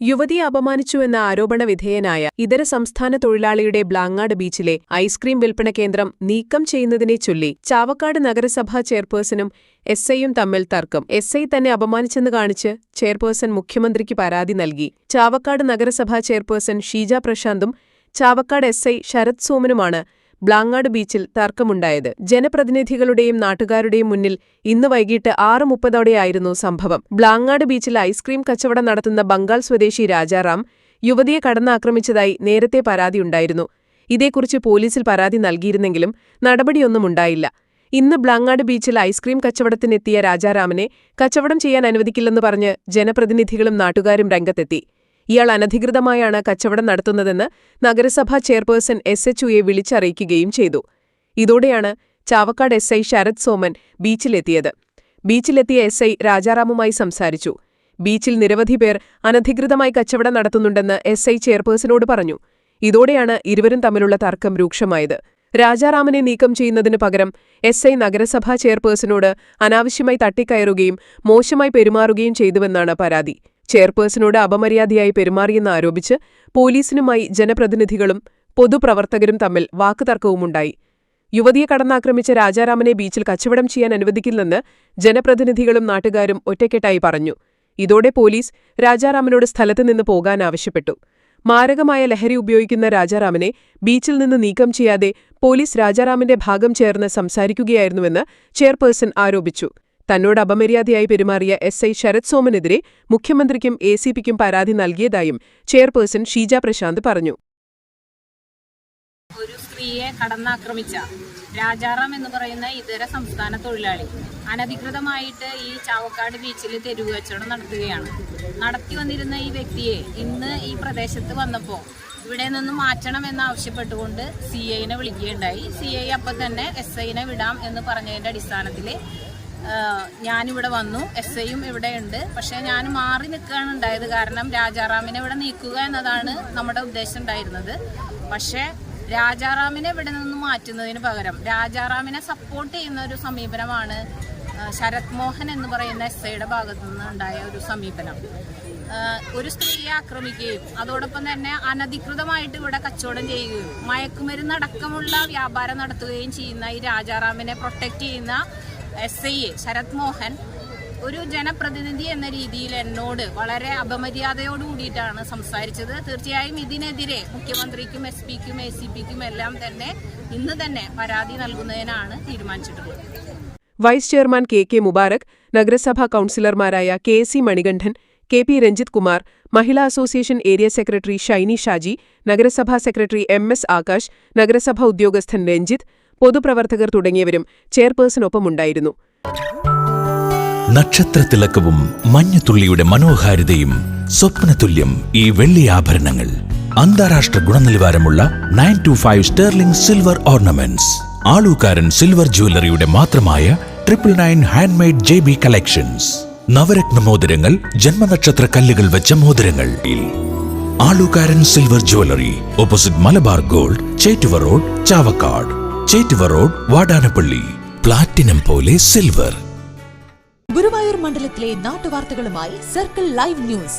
യുവതിയെ അപമാനിച്ചുവെന്ന ആരോപണ വിധേയനായ ഇതര സംസ്ഥാന തൊഴിലാളിയുടെ ബ്ലാങ്ങാട് ബീച്ചിലെ ഐസ്ക്രീം വിൽപ്പന കേന്ദ്രം നീക്കം ചെയ്യുന്നതിനെ ചൊല്ലി ചാവക്കാട് നഗരസഭാ ചെയർപേഴ്സണും എസ് ഐയും തമ്മിൽ തർക്കം. എസ് ഐ തന്നെ അപമാനിച്ചെന്ന് കാണിച്ച് ചെയർപേഴ്സൺ മുഖ്യമന്ത്രിക്ക് പരാതി നൽകി. ചാവക്കാട് നഗരസഭാ ചെയർപേഴ്സൺ ഷീജ പ്രശാന്തും ചാവക്കാട് എസ് ഐ ശരത് സോമനുമാണ് ബ്ലാങ്ങാട് ബീച്ചിൽ തർക്കമുണ്ടായത്. ജനപ്രതിനിധികളുടെയും നാട്ടുകാരുടെയും മുന്നിൽ ഇന്ന് വൈകിട്ട് ആറ് മുപ്പതോടെയായിരുന്നു സംഭവം. ബ്ലാങ്ങാട് ബീച്ചിൽ ഐസ്ക്രീം കച്ചവടം നടത്തുന്ന ബംഗാൾ സ്വദേശി രാജാറാം യുവതിയെ കടന്നാക്രമിച്ചതായി നേരത്തെ പരാതിയുണ്ടായിരുന്നു ഇതേക്കുറിച്ച് പോലീസിൽ പരാതി നൽകിയിരുന്നെങ്കിലും നടപടിയൊന്നും ഉണ്ടായില്ല. ഇന്ന് ബ്ലാങ്ങാട് ബീച്ചിൽ ഐസ്ക്രീം കച്ചവടത്തിനെത്തിയ രാജാറാമിനെ കച്ചവടം ചെയ്യാൻ അനുവദിക്കില്ലെന്ന് പറഞ്ഞ് ജനപ്രതിനിധികളും നാട്ടുകാരും രംഗത്തെത്തി. ഇയാൾ അനധികൃതമായാണ് കച്ചവടം നടത്തുന്നതെന്ന് നഗരസഭാ ചെയർപേഴ്സൺ എസ് എച്ച് യുയെ വിളിച്ചറിയിക്കുകയും ചെയ്തു. ഇതോടെയാണ് ചാവക്കാട് എസ് ഐ ശരത് സോമൻ ബീച്ചിലെത്തിയത്. ബീച്ചിലെത്തിയ എസ് ഐ രാജാറാമുമായി സംസാരിച്ചു. ബീച്ചിൽ നിരവധി പേർ അനധികൃതമായി കച്ചവടം നടത്തുന്നുണ്ടെന്ന് എസ് ഐ ചെയർപേഴ്സണോട് പറഞ്ഞു. ഇതോടെയാണ് ഇരുവരും തമ്മിലുള്ള തർക്കം രൂക്ഷമായത്. രാജാറാമനെ നീക്കം ചെയ്യുന്നതിനു പകരം എസ് ഐ നഗരസഭാ ചെയർപേഴ്സണോട് അനാവശ്യമായി തട്ടിക്കയറുകയും മോശമായി പെരുമാറുകയും ചെയ്തുവെന്നാണ് പരാതി. ചെയർപേഴ്സണോട് അപമര്യാദയായി പെരുമാറിയെന്ന് ആരോപിച്ച് പോലീസിനുമായി ജനപ്രതിനിധികളും പൊതുപ്രവർത്തകരും തമ്മിൽ വാക്കുതർക്കവുമുണ്ടായി. യുവതിയെ കടന്നാക്രമിച്ച രാജാരാമനെ ബീച്ചിൽ കച്ചവടം ചെയ്യാൻ അനുവദിക്കില്ലെന്ന് ജനപ്രതിനിധികളും നാട്ടുകാരും ഒറ്റക്കെട്ടായി പറഞ്ഞു. ഇതോടെ പോലീസ് രാജാറാമനോട് സ്ഥലത്ത് നിന്ന് പോകാൻ ആവശ്യപ്പെട്ടു. മാരകമായ ലഹരി ഉപയോഗിക്കുന്ന രാജാറാമനെ ബീച്ചിൽ നിന്ന് നീക്കം ചെയ്യാതെ പോലീസ് രാജാറാമിന്റെ ഭാഗം ചേർന്ന് സംസാരിക്കുകയായിരുന്നുവെന്ന് ചെയർപേഴ്സൺ ആരോപിച്ചു. തന്നോട് അപമര്യാദയായി പെരുമാറിയ എസ് ഐ ശരത് സോമനെതിരെ മുഖ്യമന്ത്രിക്കും എ സി പിക്കും പരാതി നൽകിയതായും ചെയർപേഴ്സൺ ഷീജ പ്രശാന്ത് പറഞ്ഞു. ഒരു സ്ത്രീയെ കടന്നാക്രമിച്ച രാജാറാം എന്ന് പറയുന്ന ഇതര സംസ്ഥാന തൊഴിലാളി അനധികൃതമായിട്ട് ഈ ചാവക്കാട് ബീച്ചിൽ തെരുവ് കച്ചവടം നടത്തുകയാണ്. നടത്തി വന്നിരുന്ന ഈ വ്യക്തിയെ ഇന്ന് ഈ പ്രദേശത്ത് വന്നപ്പോൾ ഇവിടെ നിന്ന് മാറ്റണം എന്നാവശ്യപ്പെട്ടുകൊണ്ട് സി ഐനെ വിളിക്കുകയുണ്ടായി. സി ഐ അപ്പം തന്നെ എസ് ഐനെ വിടാം എന്ന് പറഞ്ഞതിന്റെ അടിസ്ഥാനത്തിൽ ഞാനിവിടെ വന്നു. എസ് ഐയും ഇവിടെ ഉണ്ട്. പക്ഷേ ഞാൻ മാറി നിൽക്കുകയാണ് ഉണ്ടായത്. കാരണം രാജാറാമിനെ ഇവിടെ നീക്കുക എന്നതാണ് നമ്മുടെ ഉദ്ദേശം ഉണ്ടായിരുന്നത്. പക്ഷേ രാജാറാമിനെ ഇവിടെ നിന്ന് മാറ്റുന്നതിന് പകരം രാജാറാമിനെ സപ്പോർട്ട് ചെയ്യുന്ന ഒരു സമീപനമാണ് ശരത് മോഹൻ എന്ന് പറയുന്ന എസ് ഐയുടെ ഭാഗത്തു നിന്ന് ഉണ്ടായ ഒരു സമീപനം. ഒരു സ്ത്രീയെ ആക്രമിക്കുകയും അതോടൊപ്പം തന്നെ അനധികൃതമായിട്ട് ഇവിടെ കച്ചവടം ചെയ്യുകയും മയക്കുമരുന്നടക്കമുള്ള വ്യാപാരം നടത്തുകയും ചെയ്യുന്ന ഈ രാജാറാമിനെ പ്രൊട്ടക്റ്റ് ചെയ്യുന്ന എസ് ഐ ശരത് മോഹൻ ഒരു ജനപ്രതിനിധി എന്ന രീതിയിൽ എന്നോട് വളരെ അപമര്യാദയോട് കൂടിയിട്ടാണ് സംസാരിച്ചത്. തീർച്ചയായും ഇതിനെതിരെ മുഖ്യമന്ത്രിക്കും എസ് പിക്കും എ സി പിക്കും എല്ലാം തന്നെ ഇന്ന് തന്നെ പരാതി നൽകുന്നതിനാണ് തീരുമാനിച്ചിട്ടുള്ളത്. Vice chairman K K Mubarak നഗരസഭാ കൌൺസിലർമാരായ K C Manikandan K P Ranjith Kumar Mahila association area secretary Shiny Shaji നഗരസഭാ സെക്രട്ടറി എം എസ് ആകാശ് നഗരസഭാ ഉദ്യോഗസ്ഥൻ രഞ്ജിത്ത് പൊതുപ്രവർത്തകർ തുടങ്ങിയവരും ചെയർപേഴ്സണൊപ്പമുണ്ടായിരുന്നു. നക്ഷത്രത്തിളക്കവും മഞ്ഞുതുള്ളിയുടെ മനോഹാരിതയും സ്വപ്നതുല്യം ഈ വെള്ളി ആഭരണങ്ങൾ. അന്താരാഷ്ട്ര ഗുണനിലവാരമുള്ള nine two five sterling silver ornaments. Alukkaran silver ജ്വല്ലറിയുടെ മാത്രമായ triple nine handmade J B collections. Navratna മോതിരങ്ങൾ ജന്മനക്ഷത്ര കല്ലുകൾ വെച്ച മോതിരങ്ങൾ. Alukkaran silver jewellery opposite Malabar gold Chettuva road Chavakkad. Chettuva road Vadanappally. Platinum പോലെ സിൽവർ. ഗുരുവായൂർ മണ്ഡലത്തിലെ നാട്ടുവാർത്തകളുമായി സർക്കിൾ ലൈവ് ന്യൂസ്.